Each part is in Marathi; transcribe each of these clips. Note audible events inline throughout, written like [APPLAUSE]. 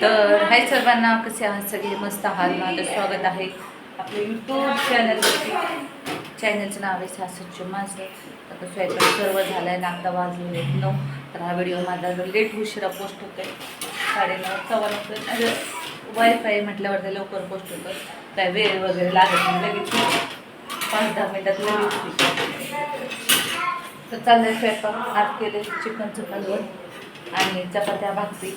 तर हाय सर्वांना कसे आहात सगळे? मस्त आहात माझं स्वागत आहे आपलं यूट्यूब चॅनलवरती चॅनलचं नाव आहे सासरचे माझं. आता स्वयंपाक सर्व झालं आहे नागदा वाजले नऊ. तर हा व्हिडिओ माझा लेट उशिरा पोस्ट होतो आहे साडेनऊ सव्वा नऊ वायफाय म्हटल्यावर ते लवकर पोस्ट होतं काय वेळ वगैरे लागत नाही लगेच पाच दहा मिनटात तर चाललंय स्वयंपाक. आज केले चिकनचं चुकांवर आणि चपात्या भाकरी.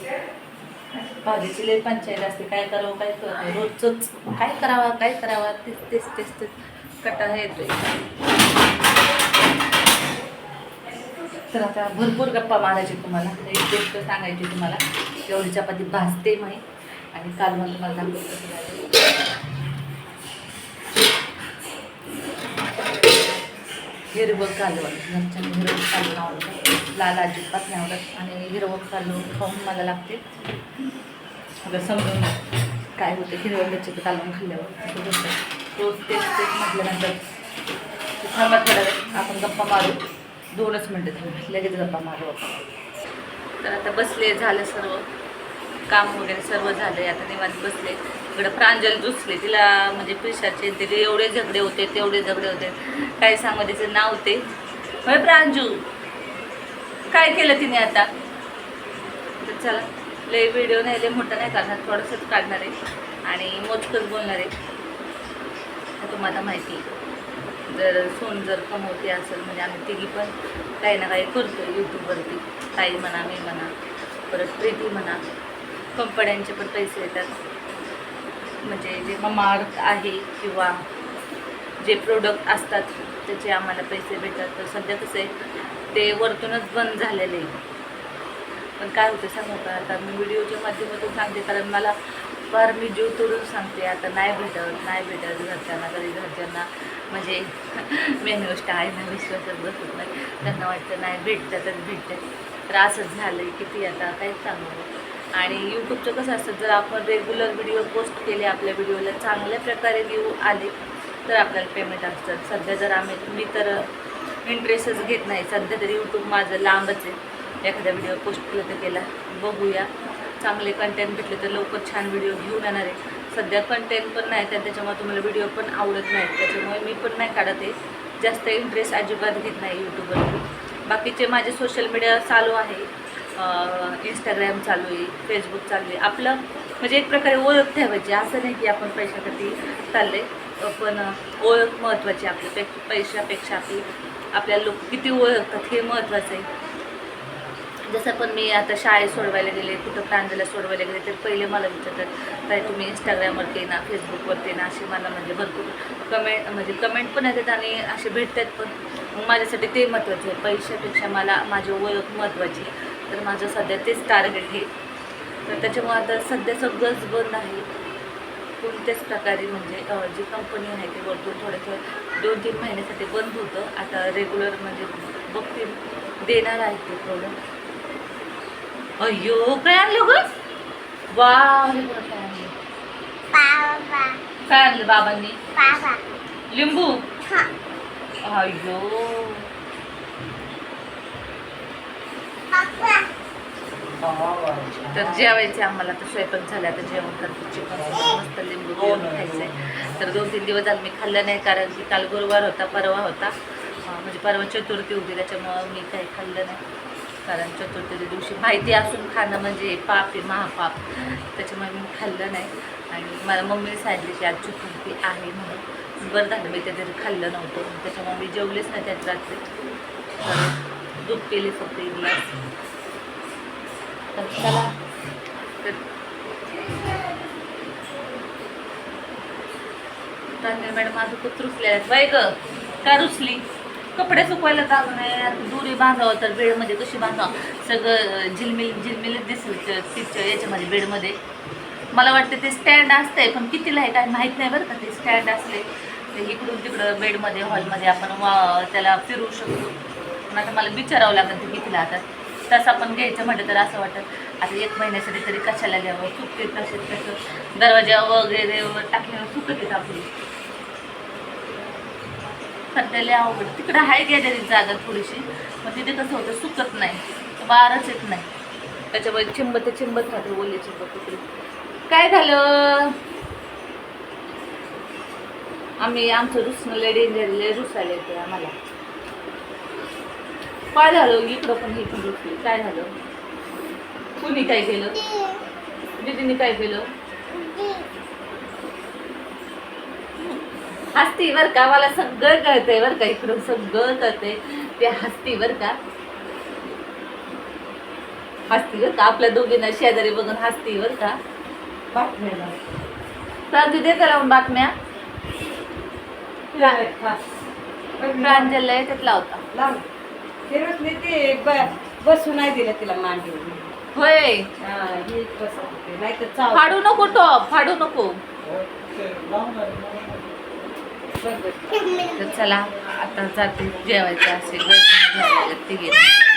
भाजीची लई पंचायत असते काय करावं काय कळत रोजच काय करावं काय करावं तेच तेच तेच तेच कटाळा येतोय. तर आता भरपूर गप्पा मारायचे तुम्हाला. एक गोष्ट सांगायची तुम्हाला. एवढी चपाती भाजते माहीत आणि काल मग तुम्हाला दाखवतो हिरवं कालवण. घरच्या हिरवं कालवण आवडतं. लाल अजिबात नाही आवडत. आणि हिरवं कालवण खाऊन मला लागते. आता समजून काय होतं हिरवं तर कालम खाल्ल्यावर. रोज तेच तेच म्हटल्यानंतर थांबा थोडा आपण गप्पा मारू. दोनच मिनटं थांबा. लगेच गप्पा मारू आपण. तर आता बसले झालं सर्व. काम वगैरे सर्व झालं आता निवांत बसले. इकडं प्रांजल दुसले तिला म्हणजे पिशाचे तिथे एवढे झगडे होते तेवढे झगडे होते. काय सांगू तिचं नाव होते होय प्रांजू? काय केलं तिने आता? तर चला. लय व्हिडिओ नाही लय मोठा नाही काढणार थोडंसंच काढणार आहे. आणि मोजकंच बोलणार आहे. तुम्हाला माहिती आहे. जर सोन जर कमवते असेल म्हणजे आम्ही तिघी पण काही ना काही करतो यूट्यूबवरती ताई म्हणा मी म्हणा परत प्रीती म्हणा. कंपन्यांचे पण पैसे येतात. म्हणजे जे ममार्थ आहे किंवा जे प्रोडक्ट असतात त्याचे आम्हाला पैसे भेटतात. तर सध्या कसं आहे ते वरतूनच बंद झालेले आहे. पण काय होतं सांगू का? आता मी व्हिडिओच्या माध्यमातून सांगते कारण मला फार मी जीव तोडून सांगते. आता नाही भेटत नाही भेटत घरच्यांना कधी घरच्यांना. म्हणजे [LAUGHS] मेन गोष्ट आहे ना विश्वासच बसत नाही. त्यांना वाटतं नाही भेटतं तर भेटतं. तर असंच झालं आहे किती आता काहीच सांगू? आणि यूट्यूबचं कसं असतं जर आपण रेग्युलर व्हिडिओ पोस्ट केले आपल्या व्हिडिओला चांगल्या प्रकारे व्ह्यू आले तर आपल्याला पेमेंट असतं. सध्या जर आम्ही मी तर इंटरेस्टच घेत नाही. सध्या तरी यूट्यूब माझं लांबच आहे. एखादा व्हिडिओ पोस्ट केला तर केला. बघूया. चांगले कंटेंट भेटले तर लवकर छान व्हिडिओ घेऊन येणार आहे. सध्या कंटेंट पण नाही तर त्याच्यामुळे तुम्हाला व्हिडिओ पण आवडत नाही. त्याच्यामुळे मी पण नाही काढत आहे. जास्त इंटरेस्ट अजिबात घेत नाही यूट्यूबवर बाकीचे माझे सोशल मीडिया चालू आहे. इंस्टाग्राम चालू आहे फेसबुक चालू आहे. आपलं म्हणजे एक प्रकारे ओळख ठेवायची. असं नाही की आपण पैशासाठी चालले. पण ओळख महत्त्वाची आपल्या पे पैशापेक्षा आपली. आपल्याला लोक किती ओळखतात हे महत्त्वाचं आहे. जसं पण मी आता शाळेत सोडवायला गेले कुठं प्रांजला सोडवायला गेले तर पहिले मला विचारतात काय तुम्ही इंस्टाग्रामवरती ना फेसबुकवरती ना असे मला म्हणजे भरपूर कमेंट म्हणजे कमेंट पण येतात आणि असे भेटतात पण. मग माझ्यासाठी ते महत्त्वाचे आहे. पैशापेक्षा मला माझी ओळख महत्त्वाची आहे. तर माझं सध्या तेच टार्गेट आहे. तर त्याच्यामुळे आता सध्या सगळंच बंद आहे. कोणत्याच प्रकारे म्हणजे जी कंपनी आहे ते वरतून थोडंसं दोन तीन महिन्यासाठी बंद होतं. आता रेग्युलर म्हणजे बघतील देणार आहे ते प्रोडक्ट अय्यो काय आणलं ग? वा हे काय आणलं? बाबांनी? बाबा. लिंबू? हा. पप्पा तर जेवायचे आम्हाला तर स्वयंपाक झाला तर जेवण करतो चिकन मस्त लिंबू घेऊन खायचं आहे तर दोन तीन दिवस झाले मी खाल्लं नाही कारण की काल गुरुवार होता परवा होता. म्हणजे परवा चतुर्थी होती त्याच्यामुळं मी काही खाल्लं नाही. कारण चतुर्थीच्या दिवशी माहिती असून खाणं म्हणजे पाप आहे महापाप. त्याच्यामुळे मी खाल्लं नाही. आणि मला मम्मीने सांगितली की आज चतुर्थी आहे म्हणून. बरं झालं मी त्या खाल्लं नव्हतं. त्याच्यामुळे मी जेवलेच नाही त्यात रात्री. तर दूध पेले फक्त एक ग्लास. तर चला. तर मॅडम माझं खूप रुसले आहेत बाय ग. का रुसली? कपडे सुकवायला जाऊ नाही दुरी बांधावं तर बेडमध्ये कशी बांधावं? सगळं झिलमिल झिलमिलच दिसेल तिच्या याच्यामध्ये बेडमध्ये. मला वाटतं ते स्टँड असतंय पण कितीला आहे काय माहीत नाही बरं का ते स्टँड असले ते इकडून तिकडं बेडमध्ये हॉलमध्ये आपण वा त्याला फिरू शकतो. पण आता मला विचारावं लागेल ते कितीला आता. तसं आपण घ्यायचं म्हटलं तर असं वाटतं आता एक महिन्यासाठी तरी कशाला घ्यावं? सुकते तसे तसं. दरवाजा वगैरे टाकल्यावर सुकत आपली. सध्याला अवघड. तिकडं आहे गेलेली जागा थोडीशी मग तिथे कसं होतं सुकत नाही. वारच येत नाही. त्याच्यामुळे चिंबत चिंबत राहते ओले चिंबत तिकडे. काय झालं? आम्ही आमचं रुसणं लय डेंजर लय रुसायला येते आम्हाला. काय झालं? इकडं पण हे पण रुसली. काय झालं? कुणी काय केलं? दिदीने काय केलं? हसती बर का? मला सगळं कळतंय बर का इकडून सगळं कळतंय. ते हसती बर का? हसती बर का? आपल्या दोघींना शेजारी बघून हसती बर का? बातम्याला प्रांजू देता लावून बातम्या. प्रांजलला याच्यात लावता लाव फिरतली ते ब- बसू नाही दिलं तिला मांडीवर होय. हा, ही बसत होती नाही तर चाव फाडू नको टॉप फाडू नको. तर चला आता जाते जेवायचं असेल. ते गेले